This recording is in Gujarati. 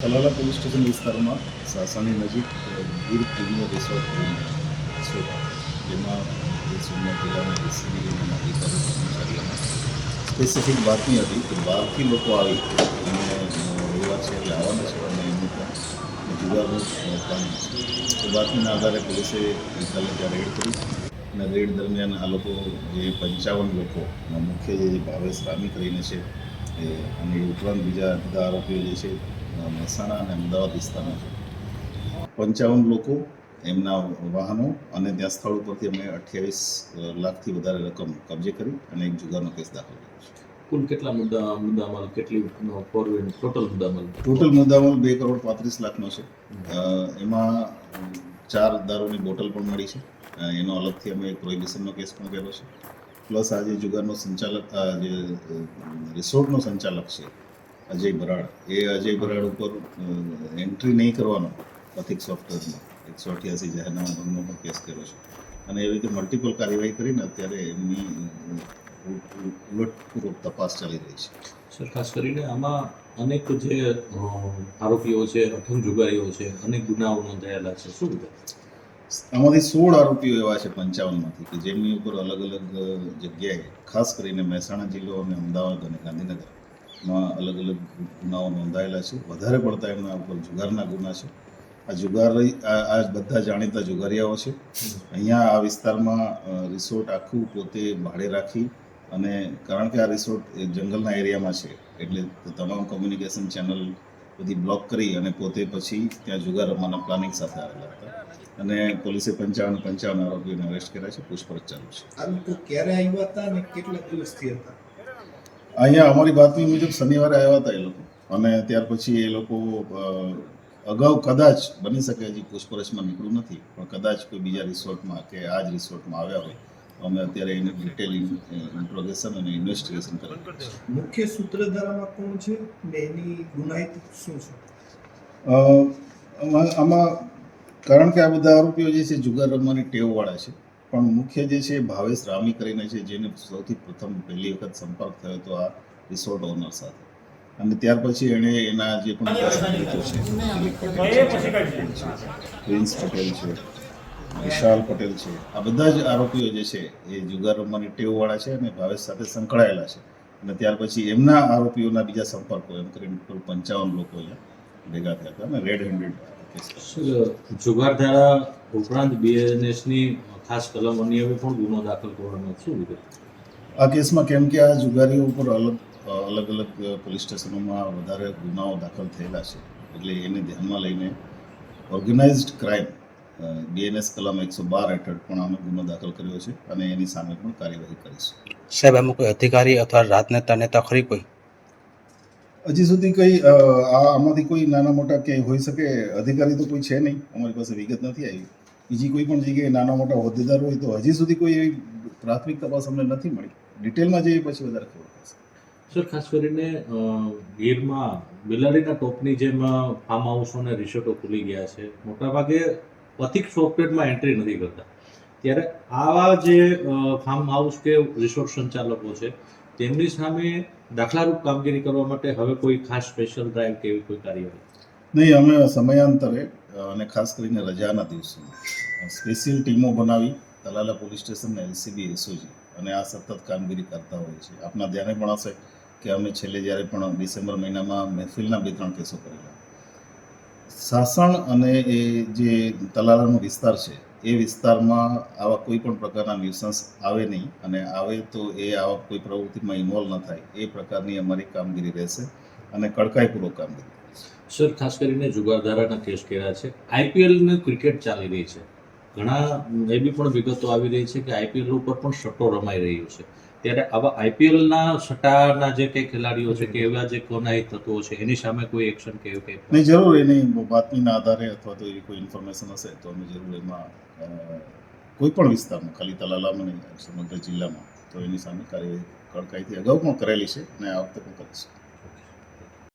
તલાલા પોલીસ સ્ટેશન વિસ્તારમાં સાસાની નજીક ગીર પ્રીમિયર રિસોર્ટ છે જેમાં ગીર સોમનાથ જિલ્લાના એસીબી અને અધિકારી સ્પેસિફિક બાતમી હતી કે બહારથી લોકો આવી એમને આવવાના છે અને એમનું પણ જુગારનું છે તો બાતમીના આધારે પોલીસે ગઈકાલે ત્યાં રેડ કરી અને રેડ દરમિયાન આ લોકો જે પંચાવન લોકો મુખ્ય જે ભાવેશ રામી કરીને છે અને ઉપરાંત બીજા બધા આરોપીઓ જે છે મહેસાણા અને અમદાવાદ વિસ્તારના પંચાવન લોકો એમના વાહનો અને ત્યાં સ્થળ ઉપરથી અમે અઠ્યાવીસ લાખથી વધારે રકમ કબજે કરી અને એક જુગારનો કેસ દાખલ કર્યો છે. કુલ કેટલા મુદ્દા મુદ્દામાલ કેટલી ફોરવેડ ટોટલ મુદ્દામાલ? ટોટલ મુદ્દામાલ બે કરોડ પાંત્રીસ લાખનો છે. એમાં ચાર દારૂની બોટલ પણ મળી છે. એનો અલગથી અમે એક પ્રોહિબિશનનો કેસ પણ કર્યો છે. પ્લસ આ જે જુગારનો સંચાલક આ જે રિસોર્ટનો સંચાલક છે અજય બરાડ એ અજય બરાડ ઉપર એન્ટ્રી નહીં કરવાનો. પથિક સોફ્ટવેરમાં એકસો અઠ્યાસી જાહેરનામા ભંગનો પણ કેસ કર્યો છે. અને એવી રીતે મલ્ટિપલ કાર્યવાહી કરીને અત્યારે એમની ઉલટપૂર્વક તપાસ ચાલી રહી છે. સર ખાસ કરીને આમાં અનેક જે આરોપીઓ છે અઠમ જુગારીઓ છે અનેક ગુનાઓ નોંધાયેલા છે. શું બધા આમાંથી સોળ આરોપીઓ એવા છે પંચાવનમાંથી કે જેમની ઉપર અલગ અલગ જગ્યાએ ખાસ કરીને મહેસાણા જિલ્લો અને અમદાવાદ અને ગાંધીનગરમાં અલગ અલગ ગુનાઓ નોંધાયેલા છે. વધારે પડતા એમના ઉપર જુગારના ગુના છે. આ જુગાર આ બધા જાણીતા જુગારિયાઓ છે. અહીંયા આ વિસ્તારમાં રિસોર્ટ આખું પોતે ભાડે રાખી અને કારણ કે આ રિસોર્ટ જંગલના એરિયામાં છે, એટલે તમામ કોમ્યુનિકેશન ચેનલ બધી બ્લોક કરી અને પોતે પછી ત્યાં જુગાર રમવાના પ્લાનિંગ સાથે આવેલા હતા. અને પોલીસે પંચાવન પંચાવન આરોપીઓને અરેસ્ટ કર્યા છે. પૂછપરછ ચાલુ છે. આ લોકો ક્યારે આવ્યા હતા અને કેટલા દિવસથી હતા? અહીંયા અમારી બાતમી મુજબ શનિવારે આવ્યા હતા એ લોકો. અને ત્યાર પછી એ લોકો અગાઉ કદાચ બની શકે હજી પૂછપરછમાં નીકળ્યું નથી પણ કદાચ કોઈ બીજા રિસોર્ટમાં કે આ જ રિસોર્ટમાં આવ્યા હોય. અમે અત્યારે એને ડિટેલ ઇન્ટ્રોગેશન અને ઇન્વેસ્ટિગેશન કરી મુખ્ય સૂત્રધારામાં કોણ છે? એની ગુનાહિત શું છે? આમાં કારણ કે આ બધા આરોપીઓ જે છે જુગાર રમવાની ટેવવાળા છે. પણ મુખ્ય જે છે ભાવેશ રામી કરીને છે જેને સૌથી પ્રથમ પહેલી વખત સંપર્ક થયો હતો આ રિસોર્ટ ઓનર સાથે. અને ત્યાર પછી એણે એના જે પણ છે પ્રિન્સ પટેલ છે વિશાલ પટેલ છે આ બધા જ આરોપીઓ જે છે એ જુગાર રમવાની ટેવવાળા છે અને ભાવેશ સાથે સંકળાયેલા છે. અને ત્યાર પછી એમના આરોપીઓના બીજા સંપર્કો એમ કરીને કુલ પંચાવન લોકો અહીંયા ભેગા થયા હતા અને રેડ હેન્ડેડ જુગાર કર્યો. ઉપરાંત બીએનએસની ખાસ કલમ અન્ય હવે પણ ગુનો દાખલ કરવાનો શું વિગત આ કેસમાં કેમ કે આ જુગારીઓ ઉપર અલગ અલગ અલગ પોલીસ સ્ટેશનોમાં વધારે ગુનાઓ દાખલ થયેલા છે. એટલે એને ધ્યાનમાં લઈને ઓર્ગેનાઇઝડ ક્રાઇમ બીએનએસ કલમ એકસો બાર હેઠળ પણ અમે ગુનો દાખલ કર્યો છે અને એની સામે પણ કાર્યવાહી કરીશું. સાહેબ અમુક કોઈ અધિકારી અથવા રાજનેતા નેતા ખરી કોઈ? હજી સુધી કઈ આમાંથી કોઈ નાના મોટા ક્યાંય હોઈ શકે અધિકારી તો કોઈ છે નહીં. અમારી પાસે વિગત નથી આવી. બીજી કોઈ પણ જગ્યાએ નાના મોટા હોદ્દેદાર હોય તો હજી સુધી કોઈ એવી પ્રાથમિક તપાસ અમને નથી મળી. ડિટેલમાં જઈએ પછી વધારે ખબર પડશે. સર, ખાસ કરીને ગીરમાં બિલાડીના ટોપની જેમ ફાર્મ હાઉસો અને રિસોર્ટો ખુલી ગયા છે. મોટાભાગે પથિક સોફ્ટવેરમાં એન્ટ્રી નથી કરતા. ત્યારે આવા જે ફાર્મ હાઉસ કે રિસોર્ટ સંચાલકો છે તેમની સામે દાખલારૂપ કામગીરી કરવા માટે હવે કોઈ ખાસ સ્પેશિયલ ડ્રાઈવ કે એવી કોઈ કાર્યવાહી નહીં, અમે સમયાંતરે અને ખાસ કરીને રજાના દિવસોમાં સ્પેશિયલ ટીમો બનાવી તલાલા પોલીસ સ્ટેશન ને એલસીબી એસઓજી અને આ સતત કામગીરી કરતા હોઈએ છીએ આપના ધ્યાને પણ હશે કે અમે છેલ્લે જ્યારે પણ ડિસેમ્બર મહિનામાં મહેફિલના બે ત્રણ કેસો કરેલા. સાસણ અને એ જે તલાલાનો વિસ્તાર છે એ વિસ્તારમાં આવા કોઈ પણ પ્રકારના ન્યુસન્સ આવે નહીં અને આવે તો એ આવા કોઈ પ્રવૃત્તિમાં ઇન્વોલ્વ ન થાય. એ પ્રકારની અમારી કામગીરી રહેશે અને કડકાઈપૂર્વક કામગીરી. સર ખાસ કરીને જુગારધારાના કેસ કર્યા છે. આઈપીએલની ક્રિકેટ ચાલી રહી છે. ઘણા એવી પણ વિગતો આવી રહી છે કે આઈપીએલ ઉપર પણ સટ્ટો રમાઈ રહ્યો છે. ત્યારે આવા આઈપીએલના સટ્ટાના જે કંઈ ખેલાડીઓ છે કે એવા જે કોનાઈ તત્વો છે, એની સામે કોઈ એક્શન કે એવું કંઈ? નહીં, જરૂર એની બાતમીના આધારે અથવા તો એવી કોઈ ઇન્ફોર્મેશન હશે તો અમે જરૂર એમાં કોઈ પણ વિસ્તારમાં, ખાલી તલાલામાં નહીં, સમગ્ર જિલ્લામાં, તો એની સામે કાર્યવાહી કડકાઈથી અગાઉ પણ કરેલી છે અને આ વખતે પણ કરીશું.